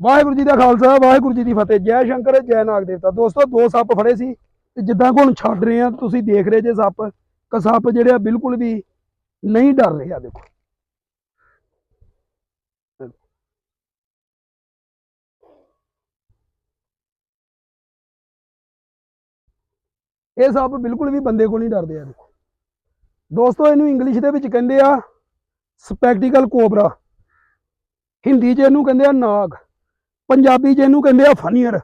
ਵਾਹਿਗੁਰੂ ਜੀ ਦਾ ਖਾਲਸਾ, ਵਾਹਿਗੁਰੂ ਜੀ ਦੀ ਫਤਿਹ। ਜੈ ਸ਼ੰਕਰ, ਜੈ ਨਾਗ ਦੇਵਤਾ ਦੋਸਤੋ, ਦੋ ਸੱਪ ਫੜੇ ਸੀ ਤੇ ਜਿੱਦਾਂ ਕਿ ਹੁਣ ਛੱਡ ਰਹੇ ਆ, ਤੁਸੀਂ ਦੇਖ ਰਹੇ ਜੇ ਸੱਪ। ਕਿ ਸੱਪ ਜਿਹੜੇ ਆ ਬਿਲਕੁਲ ਵੀ ਨਹੀਂ ਡਰ ਰਹੇ ਆ, ਦੇਖੋ। ਇਹ ਸੱਪ ਬਿਲਕੁਲ ਵੀ ਬੰਦੇ ਕੋਲ ਨਹੀਂ ਡਰਦੇ ਆ, ਦੇਖੋ। ਦੋਸਤੋ, ਇਹਨੂੰ ਇੰਗਲਿਸ਼ ਦੇ ਵਿੱਚ ਕਹਿੰਦੇ ਆ ਸਪੈਕਟੀਕਲ ਕੋਬਰਾ ਹਿੰਦੀ 'ਚ ਇਹਨੂੰ ਕਹਿੰਦੇ ਆ ਨਾਗ। ਪੰਜਾਬੀ ਜਿਹਨੂੰ ਕਹਿੰਦੇ ਆ ਫਨੀਅਰ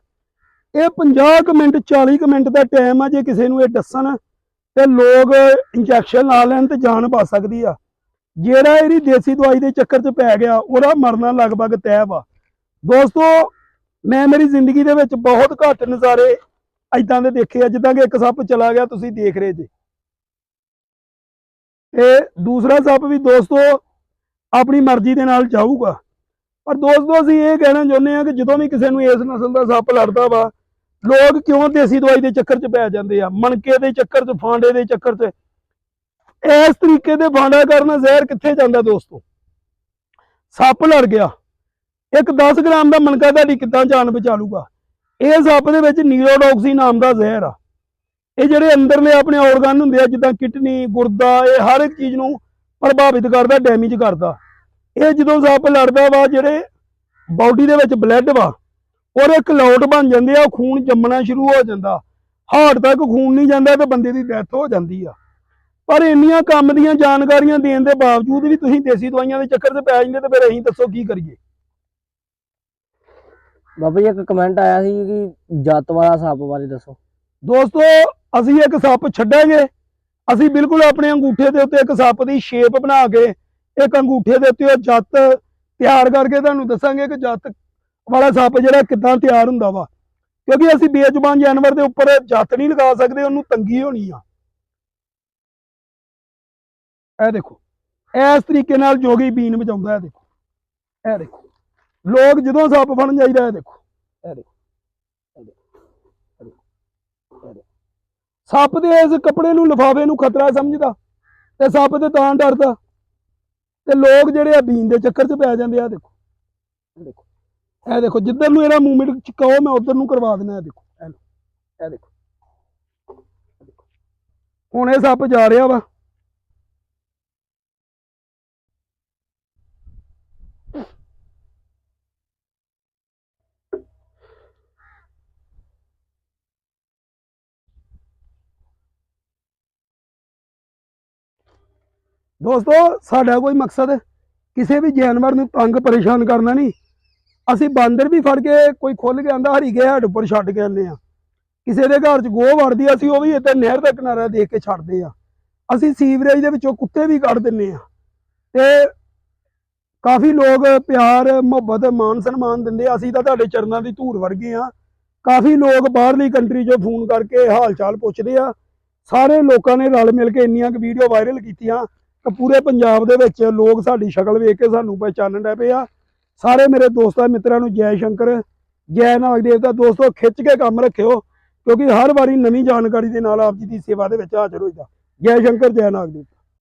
ਇਹ 50 ਕੁ ਮਿੰਟ 40 ਕੁ ਮਿੰਟ ਦਾ ਟਾਈਮ ਆ ਜੇ ਕਿਸੇ ਨੂੰ ਇਹ ਦੱਸਣ, ਤੇ ਲੋਕ ਇੰਜੈਕਸ਼ਨ ਲਾ ਲੈਣ ਤੇ ਜਾਨ ਪਾ ਸਕਦੀ ਆ। ਜਿਹੜਾ ਇਹਦੀ ਦੇਸੀ ਦਵਾਈ ਦੇ ਚੱਕਰ 'ਚ ਪੈ ਗਿਆ, ਉਹਦਾ ਮਰਨਾ ਲਗਭਗ ਤੈਅ ਵਾ। ਦੋਸਤੋ, ਮੈਂ ਮੇਰੀ ਜ਼ਿੰਦਗੀ ਦੇ ਵਿੱਚ ਬਹੁਤ ਘੱਟ ਨਜ਼ਾਰੇ ਐਦਾਂ ਦੇ ਦੇਖੇ ਆ, ਜਿੱਦਾਂ ਕਿ ਇੱਕ ਸੱਪ ਚਲਾ ਗਿਆ, ਤੁਸੀਂ ਦੇਖ ਰਹੇ ਜੇ। ਤੇ ਦੂਸਰਾ ਸੱਪ ਵੀ ਦੋਸਤੋ, ਆਪਣੀ ਮਰਜ਼ੀ ਦੇ ਨਾਲ ਜਾਊਗਾ। ਪਰ ਦੋਸਤੋ ਅਸੀਂ ਇਹ ਕਹਿਣਾ ਚਾਹੁੰਦੇ ਆ ਕਿ ਜਦੋਂ ਵੀ ਕਿਸੇ ਨੂੰ ਇਸ ਨਸਲ ਦਾ ਸੱਪ ਲੜਦਾ ਵਾ, ਲੋਕ ਕਿਉਂ ਦੇਸੀ ਦਵਾਈ ਦੇ ਚੱਕਰ 'ਚ ਪੈ ਜਾਂਦੇ ਆ? ਮਣਕੇ ਦੇ ਚੱਕਰ 'ਚ, ਫਾਂਡੇ ਦੇ ਚੱਕਰ 'ਚ। ਇਸ ਤਰੀਕੇ ਦੇ ਫਾਂਡਾ ਕਰਨ ਜ਼ਹਿਰ ਕਿੱਥੇ ਜਾਂਦਾ ਦੋਸਤੋ? ਸੱਪ ਲੜ ਗਿਆ। ਇੱਕ 10 ਗ੍ਰਾਮ ਦਾ ਮਣਕਾ ਤੁਹਾਡੀ ਕਿੱਦਾਂ ਜਾਨ ਬਚਾ ਲੂਗਾ ਇਹ ਸੱਪ ਦੇ ਵਿੱਚ ਨੀਰੋਡੌਕਸੀ ਨਾਮ ਦਾ ਜ਼ਹਿਰ ਆ। ਇਹ ਜਿਹੜੇ ਅੰਦਰਲੇ ਆਪਣੇ ਆਰਗਨ ਹੁੰਦੇ ਆ, ਜਿੱਦਾਂ ਕਿਡਨੀ, ਗੁਰਦਾ, ਇਹ ਹਰ ਇੱਕ ਚੀਜ਼ ਨੂੰ ਪ੍ਰਭਾਵਿਤ ਕਰਦਾ ਡੈਮੇਜ ਕਰਦਾ। ਇਹ ਜਦੋਂ ਸੱਪ ਲੜਦਾ ਵਾ ਜਿਹੜੇ ਬਾਡੀ ਦੇ ਵਿੱਚ ਬਲੱਡ ਵਾ ਉਹਦੇ ਕਲੌਟ ਬਣ ਜਾਂਦੇ ਆ ਖੂਨ ਜੰਮਣਾ ਸ਼ੁਰੂ ਹੋ ਜਾਂਦਾ। ਹਾਰਟ ਤੱਕ ਖੂਨ ਨਹੀਂ ਜਾਂਦਾ ਤੇ ਬੰਦੇ ਦੀ ਡੈਥ ਹੋ ਜਾਂਦੀ ਆ। ਪਰ ਇੰਨੀਆਂ ਕੰਮ ਦੀਆਂ ਜਾਣਕਾਰੀਆਂ ਦੇਣ ਦੇ ਬਾਵਜੂਦ ਵੀ ਤੁਸੀਂ ਦੇਸੀ ਦਵਾਈਆਂ ਦੇ ਚੱਕਰ 'ਚ ਪੈ ਜਾਂਦੇ ਤੇ ਫਿਰ ਅਸੀਂ ਦੱਸੋ ਕੀ ਕਰੀਏ? ਬਾਬਾ ਜੀ ਇੱਕ ਕਮੈਂਟ ਆਇਆ ਸੀ ਕਿ ਜੱਤ ਵਾਲਾ ਸੱਪ ਬਾਰੇ ਦੱਸੋ। ਦੋਸਤੋ ਅਸੀਂ ਇੱਕ ਸੱਪ ਛੱਡਾਂਗੇ। ਅਸੀਂ ਬਿਲਕੁਲ ਆਪਣੇ ਅੰਗੂਠੇ ਦੇ ਉੱਤੇ ਇੱਕ ਸੱਪ ਦੀ ਸ਼ੇਪ ਬਣਾ ਕੇ ਇੱਕ ਅੰਗੂਠੇ ਦੇ ਉੱਤੇ ਉਹ ਜੱਤ ਤਿਆਰ ਕਰਕੇ ਤੁਹਾਨੂੰ ਦੱਸਾਂਗੇ ਕਿ ਜੱਤ ਵਾਲਾ ਸੱਪ ਜਿਹੜਾ ਕਿੱਦਾਂ ਤਿਆਰ ਹੁੰਦਾ ਵਾ। ਕਿਉਂਕਿ ਅਸੀਂ ਬੇਜ਼ੁਬਾਨ ਜਾਨਵਰ ਦੇ ਉੱਪਰ ਜੱਤ ਨਹੀਂ ਲਗਾ ਸਕਦੇ, ਉਹਨੂੰ ਤੰਗੀ ਹੋਣੀ ਆ। ਇਹ ਦੇਖੋ, ਇਸ ਤਰੀਕੇ ਨਾਲ ਜੋਗੀ ਬੀਨ ਵਜਾਉਂਦਾ ਇਹ ਦੇਖੋ। ਇਹ ਦੇਖੋ, ਲੋਕ ਜਦੋਂ ਸੱਪ ਫੜਨ ਜਾਈਦਾ, ਇਹ ਦੇਖੋ ਇਹ ਦੇਖੋ ਸੱਪ ਦੇ ਇਸ ਕੱਪੜੇ ਨੂੰ, ਲਿਫਾਫੇ ਨੂੰ ਖਤਰਾ ਸਮਝਦਾ ਤੇ ਸੱਪ ਤੇ ਤਾਂ ਡਰਦਾ। ਤੇ ਲੋਕ ਜਿਹੜੇ ਆ ਬੀਨ ਦੇ ਚੱਕਰ 'ਚ ਪੈ ਜਾਂਦੇ ਆ ਦੇਖੋ ਇਹ ਦੇਖੋ ਇਹ ਦੇਖੋ, ਜਿੱਧਰ ਨੂੰ ਇਹਦਾ ਮੂਵਮੈਂਟ ਕਹੋ ਮੈਂ ਉਧਰ ਨੂੰ ਕਰਵਾ ਦਿੰਦਾ ਇਹ ਦੇਖੋ ਇਹ ਦੇਖੋ। ਹੁਣ ਇਹ ਸੱਪ ਜਾ ਰਿਹਾ ਵਾ ਦੋਸਤੋ, ਸਾਡਾ ਕੋਈ ਮਕਸਦ ਕਿਸੇ ਵੀ ਜਾਨਵਰ ਨੂੰ ਤੰਗ ਪਰੇਸ਼ਾਨ ਕਰਨਾ ਨਹੀਂ। ਅਸੀਂ ਬਾਂਦਰ ਵੀ ਫੜ ਕੇ ਕੋਈ ਖੁੱਲ ਕੇ ਆਂਦਾ, ਹਰੀ ਕੇ ਹੱਡ ਉੱਪਰ ਛੱਡ ਕੇ ਆਉਂਦੇ ਆ ਕਿਸੇ ਦੇ ਘਰ 'ਚ ਗੋਹ ਵੜਦੀ ਅਸੀਂ ਉਹ ਵੀ ਇੱਥੇ ਨਹਿਰ ਦਾ ਕਿਨਾਰਾ ਦੇਖ ਕੇ ਛੱਡਦੇ ਆ ਅਸੀਂ ਸੀਵਰੇਜ ਦੇ ਵਿੱਚੋਂ ਕੁੱਤੇ ਵੀ ਕੱਢ ਦਿੰਨੇ ਆ ਤੇ ਕਾਫੀ ਲੋਕ ਪਿਆਰ, ਮੁਹੱਬਤ ਮਾਨ ਸਨਮਾਨ ਦਿੰਦੇ ਆ। ਅਸੀਂ ਤਾਂ ਤੁਹਾਡੇ ਚਰਨਾਂ ਦੀ ਧੂੜ ਵਰਗੇ ਆ ਕਾਫੀ ਲੋਕ ਬਾਹਰਲੀ ਕੰਟਰੀ 'ਚੋਂ ਫੋਨ ਕਰਕੇ ਹਾਲ ਚਾਲ ਪੁੱਛਦੇ ਆ। ਸਾਰੇ ਲੋਕਾਂ ਨੇ ਰਲ ਮਿਲ ਕੇ ਇੰਨੀਆਂ ਕੁ ਵੀਡੀਓ ਵਾਇਰਲ ਕੀਤੀਆਂ। ਕਿ ਪੂਰੇ ਪੰਜਾਬ ਦੇ ਵਿੱਚ ਲੋਕ ਸਾਡੀ ਸ਼ਕਲ ਵੇਖ ਕੇ ਸਾਨੂੰ ਪਹਿਚਾਨਣ ਲੱਗ ਪਏ ਆ। ਸਾਰੇ ਮੇਰੇ ਦੋਸਤਾਂ ਮਿੱਤਰਾਂ ਨੂੰ ਜੈ ਸ਼ੰਕਰ, ਜੈ ਨਾਗ ਦੇਵਤਾ ਦੋਸਤੋ, ਖਿੱਚ ਕੇ ਕੰਮ ਰੱਖਿਓ, ਕਿਉਂਕਿ ਹਰ ਵਾਰੀ ਨਵੀਂ ਜਾਣਕਾਰੀ ਦੇ ਨਾਲ ਆਪ ਜੀ ਦੀ ਸੇਵਾ ਦੇ ਵਿੱਚ ਹਾਜ਼ਰ ਹੋਈਦਾ। ਜੈ ਸ਼ੰਕਰ, ਜੈ ਨਾਗ ਦੇਵਤਾ